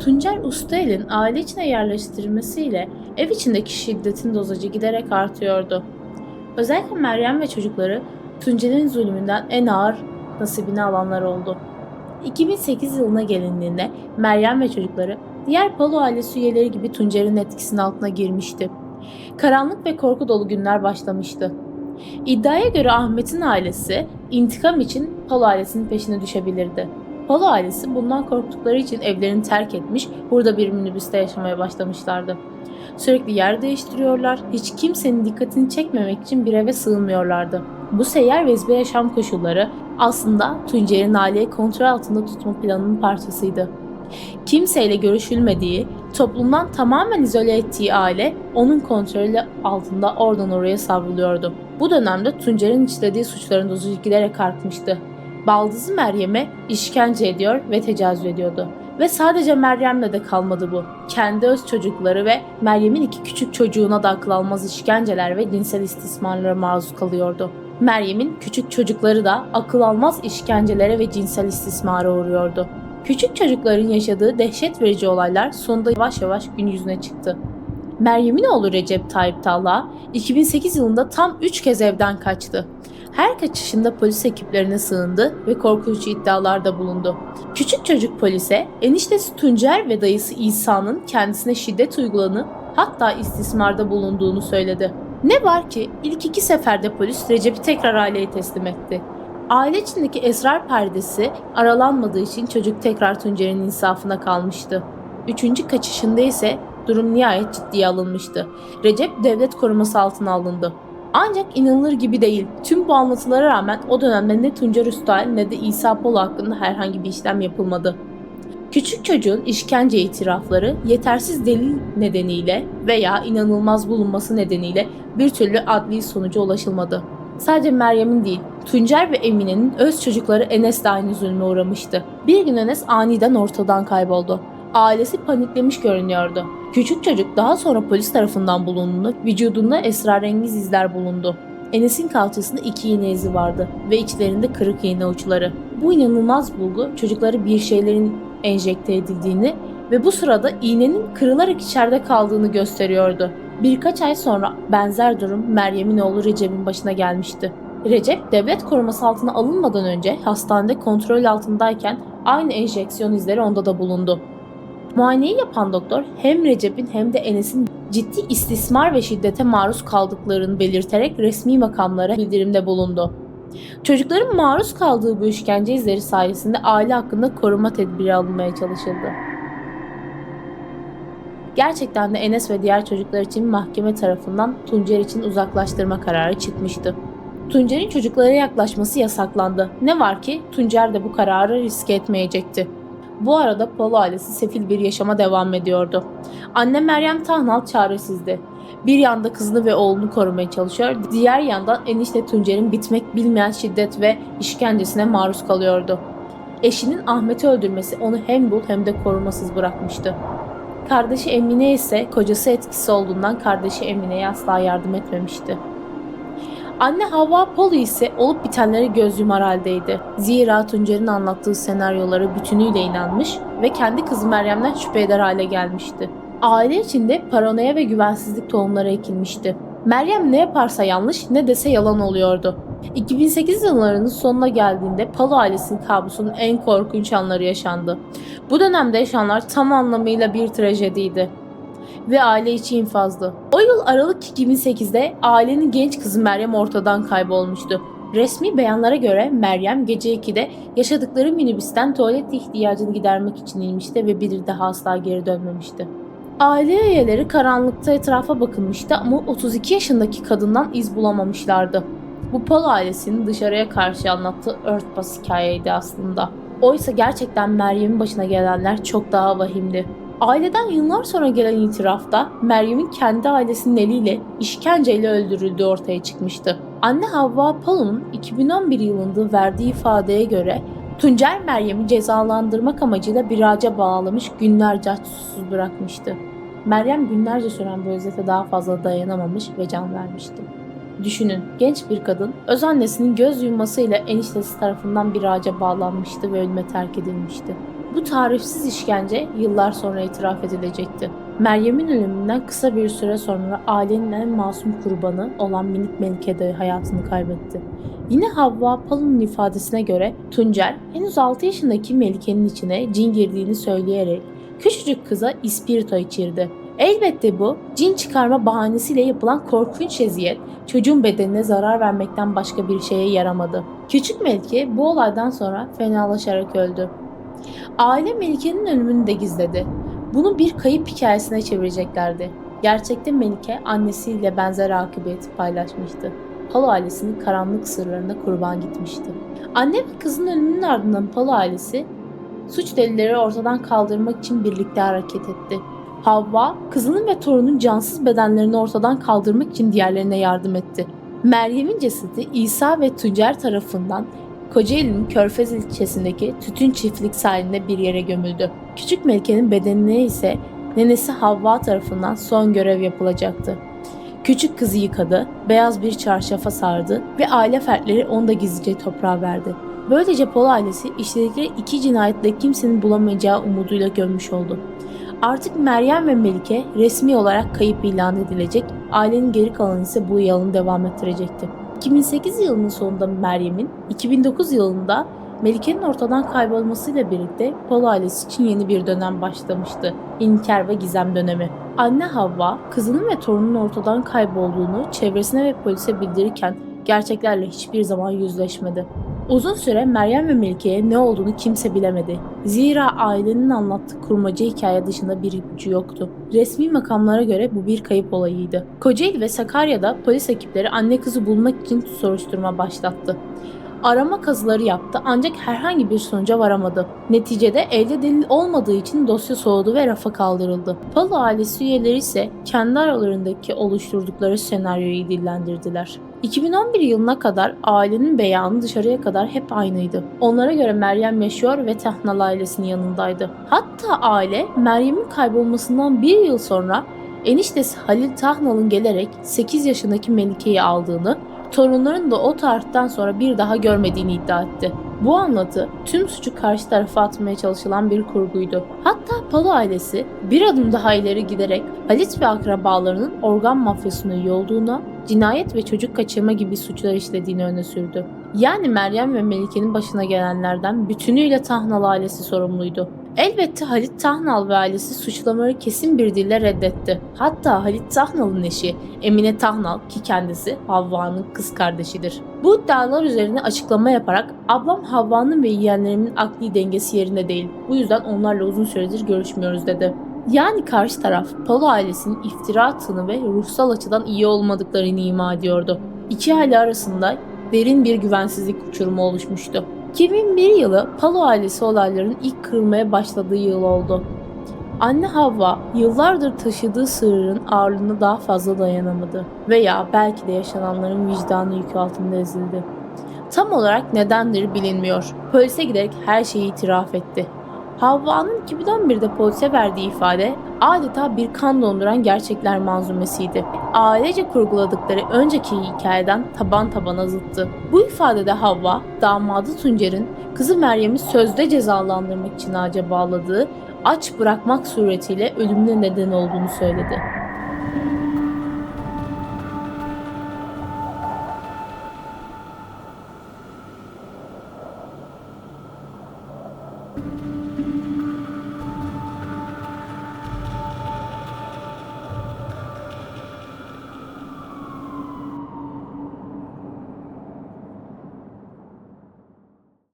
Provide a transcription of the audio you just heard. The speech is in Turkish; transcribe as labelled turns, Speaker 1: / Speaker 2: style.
Speaker 1: Tuncer Ustael'in aile içine yerleştirilmesiyle ev içindeki şiddetin dozajı giderek artıyordu. Özellikle Meryem ve çocukları Tuncer'in zulmünden en ağır nasibini alanlar oldu. 2008 yılına gelindiğinde Meryem ve çocukları diğer Palo ailesi üyeleri gibi Tuncer'in etkisinin altına girmişti. Karanlık ve korku dolu günler başlamıştı. İddiaya göre Ahmet'in ailesi intikam için Palo ailesinin peşine düşebilirdi. Palo ailesi bundan korktukları için evlerini terk etmiş, burada bir minibüste yaşamaya başlamışlardı. Sürekli yer değiştiriyorlar, hiç kimsenin dikkatini çekmemek için bir eve sığınmıyorlardı. Bu seyyar ve ezbe yaşam koşulları aslında Tuncer'in aileyi kontrol altında tutma planının parçasıydı. Kimseyle görüşülmediği, toplumdan tamamen izole ettiği aile onun kontrolü altında oradan oraya savruluyordu. Bu dönemde Tuncer'in işlediği suçların dozu giderek artmıştı. Baldızı Meryem'e işkence ediyor ve tecavüz ediyordu. Ve sadece Meryem'le de kalmadı bu. Kendi öz çocukları ve Meryem'in iki küçük çocuğuna da akıl almaz işkenceler ve cinsel istismarlara maruz kalıyordu. Meryem'in küçük çocukları da akıl almaz işkencelere ve cinsel istismara uğruyordu. Küçük çocukların yaşadığı dehşet verici olaylar sonunda yavaş yavaş gün yüzüne çıktı. Meryem'in oğlu Recep Tayyip Talha 2008 yılında tam 3 kez evden kaçtı. Her kaçışında polis ekiplerine sığındı ve korkunç iddialarda bulundu. Küçük çocuk polise eniştesi Tuncer ve dayısı İsa'nın kendisine şiddet uygulanıp hatta istismarda bulunduğunu söyledi. Ne var ki ilk iki seferde polis Recep'i tekrar aileye teslim etti. Aile içindeki esrar perdesi aralanmadığı için çocuk tekrar Tuncer'in insafına kalmıştı. Üçüncü kaçışında ise durum nihayet ciddiye alınmıştı. Recep devlet koruması altına alındı. Ancak inanılır gibi değil. Tüm bu anlatılara rağmen o dönemde ne Tuncer Üstal ne de İsa Polo hakkında herhangi bir işlem yapılmadı. Küçük çocuğun işkence itirafları yetersiz delil nedeniyle veya inanılmaz bulunması nedeniyle bir türlü adli sonuca ulaşılmadı. Sadece Meryem'in değil, Tuncer ve Emine'nin öz çocukları Enes de aynı zulme uğramıştı. Bir gün Enes aniden ortadan kayboldu. Ailesi paniklemiş görünüyordu. Küçük çocuk daha sonra polis tarafından bulunduğunda vücudunda esrarengiz izler bulundu. Enes'in kalçasında iki iğne izi vardı ve içlerinde kırık iğne uçları. Bu inanılmaz bulgu çocukları bir şeylerin enjekte edildiğini ve bu sırada iğnenin kırılarak içeride kaldığını gösteriyordu. Birkaç ay sonra benzer durum Meryem'in oğlu Recep'in başına gelmişti. Recep devlet koruması altına alınmadan önce hastanede kontrol altındayken aynı enjeksiyon izleri onda da bulundu. Muayeneyi yapan doktor hem Recep'in hem de Enes'in ciddi istismar ve şiddete maruz kaldıklarını belirterek resmi makamlara bildirimde bulundu. Çocukların maruz kaldığı bu işkence izleri sayesinde aile hakkında koruma tedbiri alınmaya çalışıldı. Gerçekten de Enes ve diğer çocuklar için mahkeme tarafından Tuncer için uzaklaştırma kararı çıkmıştı. Tuncer'in çocuklara yaklaşması yasaklandı. Ne var ki Tuncer de bu kararı riske etmeyecekti. Bu arada Polo ailesi sefil bir yaşama devam ediyordu. Anne Meryem Tahnal çaresizdi. Bir yanda kızını ve oğlunu korumaya çalışıyor, diğer yandan enişte Tuncer'in bitmek bilmeyen şiddet ve işkencesine maruz kalıyordu. Eşinin Ahmet'i öldürmesi onu hem bul hem de korumasız bırakmıştı. Kardeşi Emine ise kocası etkisi olduğundan kardeşi Emine'ye asla yardım etmemişti. Anne Havva Polo ise olup bitenlere göz yumar haldeydi. Zira Tuncer'in anlattığı senaryoları bütünüyle inanmış ve kendi kızı Meryem'den şüphe eder hale gelmişti. Aile içinde paranoya ve güvensizlik tohumları ekilmişti. Meryem ne yaparsa yanlış ne dese yalan oluyordu. 2008 yıllarının sonuna geldiğinde Palo ailesinin kabusunun en korkunç anları yaşandı. Bu dönemde yaşananlar tam anlamıyla bir trajediydi ve aile içi infazdı. O yıl Aralık 2008'de ailenin genç kızı Meryem ortadan kaybolmuştu. Resmi beyanlara göre Meryem gece 2'de yaşadıkları minibüsten tuvalet ihtiyacını gidermek için inmişti ve bir daha asla geri dönmemişti. Aile üyeleri karanlıkta etrafa bakınmıştı ama 32 yaşındaki kadından iz bulamamışlardı. Bu Pol ailesinin dışarıya karşı anlattığı örtbas hikayeydi aslında. Oysa gerçekten Meryem'in başına gelenler çok daha vahimdi. Aileden yıllar sonra gelen itirafta Meryem'in kendi ailesinin eliyle işkenceyle öldürüldüğü ortaya çıkmıştı. Anne Havva Palo'nun 2011 yılında verdiği ifadeye göre Tuncer Meryem'i cezalandırmak amacıyla bir ağaca bağlamış günlerce aç susuz bırakmıştı. Meryem günlerce süren bu özete daha fazla dayanamamış ve can vermişti. Düşünün, genç bir kadın öz annesinin göz yummasıyla eniştesi tarafından bir ağaca bağlanmıştı ve ölüme terk edilmişti. Bu tarifsiz işkence yıllar sonra itiraf edilecekti. Meryem'in ölümünden kısa bir süre sonra ailenin en masum kurbanı olan minik Melike de hayatını kaybetti. Yine Havva Palun'un ifadesine göre Tuncer henüz 6 yaşındaki Melike'nin içine cin girdiğini söyleyerek küçücük kıza ispirto içirdi. Elbette bu cin çıkarma bahanesiyle yapılan korkunç eziyet çocuğun bedenine zarar vermekten başka bir şeye yaramadı. Küçük Melike bu olaydan sonra fenalaşarak öldü. Aile Melike'nin ölümünü de gizledi. Bunu bir kayıp hikayesine çevireceklerdi. Gerçekte Melike annesiyle benzer akıbeti paylaşmıştı. Palo ailesinin karanlık sırlarına kurban gitmişti. Anne ve kızın ölümünün ardından Palo ailesi suç delilleri ortadan kaldırmak için birlikte hareket etti. Havva, kızının ve torunun cansız bedenlerini ortadan kaldırmak için diğerlerine yardım etti. Meryem'in cesedi İsa ve Tuncer tarafından Kocaeli'nin Körfez ilçesindeki tütün çiftlik sahilinde bir yere gömüldü. Küçük Melike'nin bedenine ise nenesi Havva tarafından son görev yapılacaktı. Küçük kızı yıkadı, beyaz bir çarşafa sardı ve aile fertleri onu da gizlice toprağa verdi. Böylece Pol ailesi işledikleri iki cinayetle kimsenin bulamayacağı umuduyla gömmüş oldu. Artık Meryem ve Melike resmi olarak kayıp ilan edilecek, ailenin geri kalanı ise bu yalını devam ettirecekti. 2008 yılının sonunda Meryem'in, 2009 yılında Melike'nin ortadan kaybolmasıyla birlikte Pol ailesi için yeni bir dönem başlamıştı. İnkar ve gizem dönemi. Anne Havva, kızının ve torununun ortadan kaybolduğunu çevresine ve polise bildirirken gerçeklerle hiçbir zaman yüzleşmedi. Uzun süre Meryem ve Melike'ye ne olduğunu kimse bilemedi. Zira ailenin anlattığı kurmaca hikaye dışında bir ipucu yoktu. Resmi makamlara göre bu bir kayıp olayıydı. Kocaeli ve Sakarya'da polis ekipleri anne kızı bulmak için soruşturma başlattı. Arama kazıları yaptı ancak herhangi bir sonuca varamadı. Neticede elde delil olmadığı için dosya soğudu ve rafa kaldırıldı. Palo ailesi üyeleri ise kendi aralarındaki oluşturdukları senaryoyu dillendirdiler. 2011 yılına kadar ailenin beyanı dışarıya kadar hep aynıydı. Onlara göre Meryem yaşıyor ve Tahnal ailesinin yanındaydı. Hatta aile Meryem'in kaybolmasından bir yıl sonra eniştesi Halil Tahnal'ın gelerek 8 yaşındaki Melike'yi aldığını torunların da o tarihten sonra bir daha görmediğini iddia etti. Bu anlatı tüm suçu karşı tarafa atmaya çalışılan bir kurguydu. Hatta Palo ailesi bir adım daha ileri giderek Halit ve akrabalarının organ mafyasının üye olduğuna, cinayet ve çocuk kaçırma gibi suçlar işlediğini öne sürdü. Yani Meryem ve Melike'nin başına gelenlerden bütünüyle Tahnal ailesi sorumluydu. Elbette Halit Tahnal ve ailesi suçlamaları kesin bir dille reddetti. Hatta Halit Tahnal'ın eşi Emine Tahnal ki kendisi Havva'nın kız kardeşidir. Bu iddialar üzerine açıklama yaparak ablam Havva'nın ve yeğenlerimin akli dengesi yerinde değil. Bu yüzden onlarla uzun süredir görüşmüyoruz dedi. Yani karşı taraf Palo ailesinin iftira attığını ve ruhsal açıdan iyi olmadıklarını ima ediyordu. İki aile arasında derin bir güvensizlik uçurumu oluşmuştu. 2001 yılı Palo ailesi olayların ilk kırılmaya başladığı yıl oldu. Anne Havva yıllardır taşıdığı sırrın ağırlığına daha fazla dayanamadı veya belki de yaşananların vicdanı yükü altında ezildi. Tam olarak nedendir bilinmiyor. Polise giderek her şeyi itiraf etti. Havva'nın 2011'de polise verdiği ifade adeta bir kan donduran gerçekler manzumesiydi. Ailece kurguladıkları önceki hikayeden taban tabana zıttı. Bu ifadede Havva, damadı Tuncer'in kızı Meryem'i sözde cezalandırmak için ağaca bağladığı, aç bırakmak suretiyle ölümüne neden olduğunu söyledi.